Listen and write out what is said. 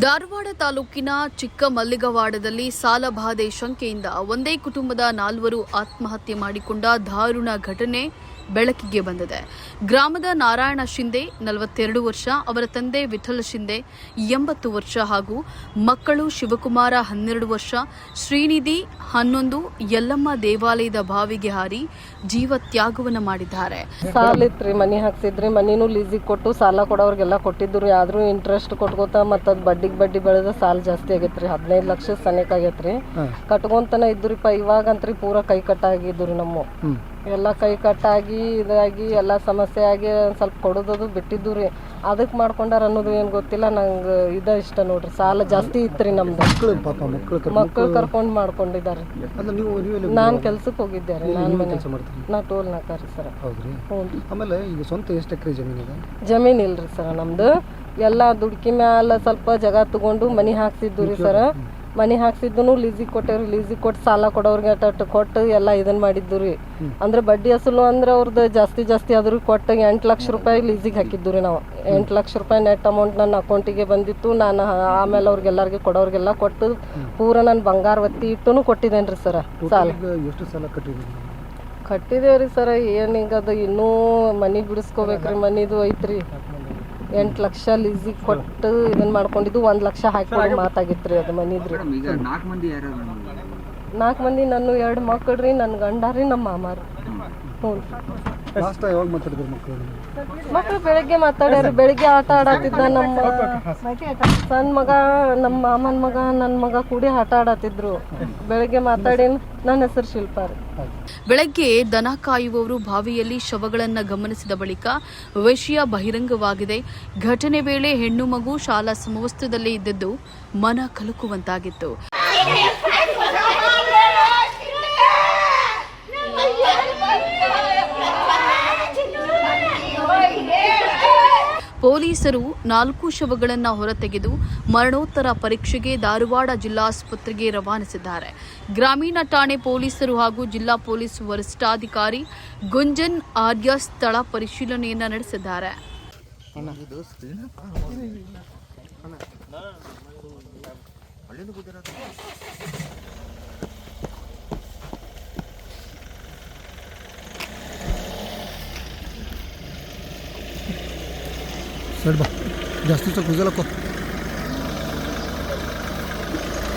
ಧಾರವಾಡ ತಾಲೂಕಿನ ಚಿಕ್ಕಮಲ್ಲಿಗವಾಡದಲ್ಲಿ ಸಾಲಬಾಧೆ ಶಂಕೆಯಿಂದ ಒಂದೇ ಕುಟುಂಬದ ನಾಲ್ವರು ಆತ್ಮಹತ್ಯೆ ಮಾಡಿಕೊಂಡ ದಾರುಣ ಘಟನೆ ಬೆಳಕಿಗೆ ಬಂದಿದೆ. ಗ್ರಾಮದ ನಾರಾಯಣ ಶಿಂದೆ ನಲವತ್ತೆರಡು ವರ್ಷ ಅವರ ತಂದೆ ವಿಠಲ ಶಿಂದೆ ಎಂಬತ್ತು ವರ್ಷ ಹಾಗೂ ಮಕ್ಕಳು ಶಿವಕುಮಾರ ಹನ್ನೆರಡು ವರ್ಷ ಶ್ರೀನಿಧಿ ಹನ್ನೊಂದು ಯಲ್ಲಮ್ಮ ದೇವಾಲಯದ ಬಾವಿಗೆ ಹಾರಿ ಜೀವ ತ್ಯಾಗವನ್ನು ಮಾಡಿದ್ದಾರೆ. ಸಾಲ ಇತ್ರಿ ಮನಿ ಹಾಕ್ತಿದ್ರಿ ಮನಿನೂ ಲೀಸಿಗೆ ಕೊಟ್ಟು ಸಾಲ ಕೊಡೋರ್ಗೆಲ್ಲ ಕೊಟ್ಟಿದ್ರು ಆದ್ರೂ ಇಂಟ್ರೆಸ್ಟ್ ಕೊಟ್ಕೋತ ಮತ್ತ ಅದು ಬಡ್ಡಿಗೆ ಬಡ್ಡಿ ಬೆಳೆದ ಸಾಲ ಜಾಸ್ತಿ ಆಗೈತ್ರಿ ಹದಿನೈದು ಲಕ್ಷ ಸನೇಕ ಆಗೈತ್ರಿ. ಕಟ್ಕೊಂತನ ಇದ್ರಿಪ್ಪ ಇವಾಗಂತ್ರಿ ಪೂರ ಕೈ ಕಟ್ಟಾಗಿದ್ರು ನಮ್ಮ. ಎಲ್ಲ ಕೈ ಕಟ್ಟಾಗಿ ಇದಾಗಿ ಎಲ್ಲ ಸಮಸ್ಯೆ ಆಗಿ ಒಂದ್ ಸ್ವಲ್ಪ ಕೊಡೋದದು ಬಿಟ್ಟಿದ್ದು ರೀ. ಅದಕ್ಕೆ ಮಾಡ್ಕೊಂಡಾರ ಅನ್ನೋದು ಏನು ಗೊತ್ತಿಲ್ಲ ನಂಗೆ ಇದ ಇಷ್ಟ ನೋಡ್ರಿ ಸಾಲ ಜಾಸ್ತಿ ಇತ್ರಿ ನಮ್ದು. ಮಕ್ಕಳು ಪಾಪ ಮಕ್ಕಳು ಮಕ್ಕಳು ಕರ್ಕೊಂಡು ಮಾಡ್ಕೊಂಡಿದ್ದಾರೆ ಅಲ್ಲ ನೀವು ನೀವೆಲ್ಲ ನಾನು ಕೆಲ್ಸಕ್ಕೆ ಹೋಗಿದ್ದೆ ರೀ ನಾನು ಮನೆ. ಕೆಲಸ ಮಾಡ್ತೀರಿ? ನಾ ಟೋಲ್ ನಾಕಾರಿ ಸರ್. ಹೌದ್ರಿ. ಆಮೇಲೆ ಈಗ ಸ್ವಂತ ಎಷ್ಟು ಎಕರೆ ಜಮೀನು ಇದೆ? ಜಮೀನ್ ಇಲ್ರಿ ಸರ್ ನಮ್ದು. ಎಲ್ಲ ದುಡ್ಕಿ ಮ್ಯಾಲ ಸ್ವಲ್ಪ ಜಾಗ ತಗೊಂಡು ಮನಿ ಹಾಕ್ಸಿದ್ದು ರೀ ಸರ್. ಮನಿ ಹಾಕ್ಸಿದ್ದು ಲೀಸಿಗೆ ಕೊಟ್ಟೇವ್ರಿ ಲೀಸಿಗೆ ಕೊಟ್ಟು ಸಾಲ ಕೊಡೋರಿಗೆ ಅಟ್ ಕೊಟ್ಟು ಎಲ್ಲ ಇದನ್ನ ಮಾಡಿದ್ದು ರೀ. ಅಂದ್ರೆ ಬಡ್ಡಿ ಅಸಲು ಅಂದ್ರೆ ಅವ್ರದ್ದು ಜಾಸ್ತಿ ಜಾಸ್ತಿ ಆದ್ರೂ ಕೊಟ್ಟು ಎಂಟು ಲಕ್ಷ ರೂಪಾಯಿ ಲೀಸಿಗೆ ಹಾಕಿದ್ದು ರೀ ನಾವು. ಎಂಟು ಲಕ್ಷ ರೂಪಾಯಿ ನೆಟ್ ಅಮೌಂಟ್ ನನ್ನ ಅಕೌಂಟಿಗೆ ಬಂದಿತ್ತು. ನಾನು ಆಮೇಲೆ ಅವ್ರಿಗೆಲ್ಲರಿಗೆ ಕೊಡೋರಿಗೆಲ್ಲ ಕೊಟ್ಟು ಪೂರ ನನ್ನ ಬಂಗಾರ ಒತ್ತಿ ಇಟ್ಟು ಕೊಟ್ಟಿದ್ದೇನೆ ರೀ ಸರ ಸಾಲ. ಎಷ್ಟು ಸಾಲ ಕಟ್ಟಿದ್ರಿ ನೀವು? ಕಟ್ಟಿದೇವ್ರಿ ಸರ್ ಏನೀಗ ಅದು ಇನ್ನೂ ಮನಿ ಬಿಡಿಸ್ಕೋಬೇಕ್ರಿ ಮನಿದು ಐತ್ರಿ. ಎಂಟು ಲಕ್ಷ ಲೀಸಿಗೆ ಕೊಟ್ಟು ಇದನ್ನ ಮಾಡ್ಕೊಂಡಿದ್ದು ಒಂದು ಲಕ್ಷ ಹಾಕಿ ಮಾತಾಗಿತ್ರಿ ಅದು ಮನಿದ್ರಿ. ಈಗ ನಾಲ್ಕು ಮಂದಿ ಯಾರು ನಾಲ್ಕು ಮಂದಿ ನನ್ನ ಎರಡು ಮಕ್ಕಳು ರೀ ನನ್ನ ಗಂಡ ರೀ ನಮ್ಮ ಮಾಮಾರು ರೀ. ಹ್ಞೂ ಲಾಸ್ಟ್ ಯಾವಾಗ ಮಾತಾಡಿದ್ರು ಮಕ್ಕಳು ಮಕ್ಕಳು ಬೆಳಿಗ್ಗೆ ಮಾತಾಡ್ಯಾರ. ಬೆಳಿಗ್ಗೆ ಆಟ ಆಡತ್ತಿದ್ದ ನಮ್ಮ ಸಣ್ಣ ಮಗ ನಮ್ಮ ಮಾಮನ ಮಗ ನನ್ನ ಮಗ ಕೂಡಿ ಆಟ ಆಡತ್ತಿದ್ರು ಬೆಳಿಗ್ಗೆ ಮಾತಾಡಿ ನನ್ನ ಹೆಸರು ಶಿಲ್ಪ ರೀ. ಬೆಳಗ್ಗೆ ದನ ಕಾಯುವವರು ಬಾವಿಯಲ್ಲಿ ಶವಗಳನ್ನ ಗಮನಿಸಿದ ಬಳಿಕ ವಿಷಯ ಬಹಿರಂಗವಾಗಿದೆ. ಘಟನೆ ವೇಳೆ ಹೆಣ್ಣು ಮಗು ಶಾಲಾ ಸಮವಸ್ತ್ರದಲ್ಲಿ ಇದ್ದದ್ದು ಮನ ಕಲಕುವಂತಾಗಿತ್ತು. ಪೊಲೀಸರು ನಾಲ್ಕು ಶವಗಳನ್ನು ಹೊರತೆಗೆದು ಮರಣೋತ್ತರ ಪರೀಕ್ಷೆಗೆ ಧಾರವಾಡ ಜಿಲ್ಲಾಸ್ಪತ್ರೆಗೆ ರವಾನಿಸಿದ್ದಾರೆ. ಗ್ರಾಮೀಣ ಠಾಣೆ ಪೊಲೀಸರು ಹಾಗೂ ಜಿಲ್ಲಾ ಪೊಲೀಸ್ ವರಿಷ್ಠಾಧಿಕಾರಿ ಗುಂಜನ್ ಆರ್ಯ ಸ್ಥಳ ಪರಿಶೀಲನೆಯನ್ನು ನಡೆಸಿದ್ದಾರೆ. ಸೈಡ್ ಬಾ. ಜಾಸ್ತಿ ಸ್ವಲ್ಪ ಕುಜಲಕ್ಕೋ